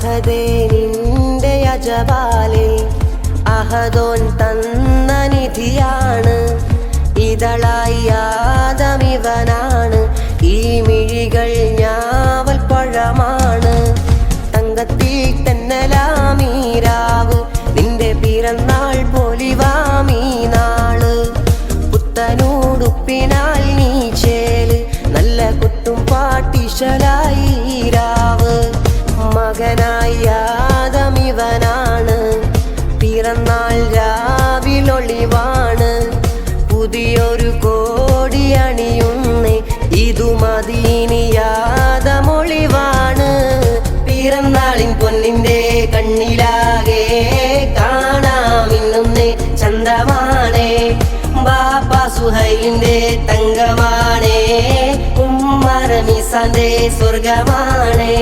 അഹദേ നിന്റെ അജപാലെ അഹദോൻ തന്ന നിധിയാണ്. ഇതളായി ആദമിവനാണ് ഈ മിഴികൾ ഞാവൽ പഴമാണ്. തങ്കത്തിൽ തെന്നലാമീരാവ് നിന്റെ പിറന്നാൾ പോലിവാമീ നാൾ പുത്തനൂടുപ്പിനാൽ നീ ചേൽ നല്ല കുത്തും പാട്ടിശലായി മകനായി ആദമിവനാണ് പിറന്നാൾ രാവിലൊളിവാണ്. പുതിയൊരു കോടി അണിയുന്നേ ഇതു മദീനിയാദമൊളിവാണ് പിറന്നാളിൻ പൊന്നിന്റെ കണ്ണിലാകെ കാണാമിന്നുന്നേ ചന്തമാണേ. ബാപ്പ സുഹൈലിന്റെ തങ്കമാണേ. ഉമ്മറമിസാന്റെ സ്വർഗമാണേ.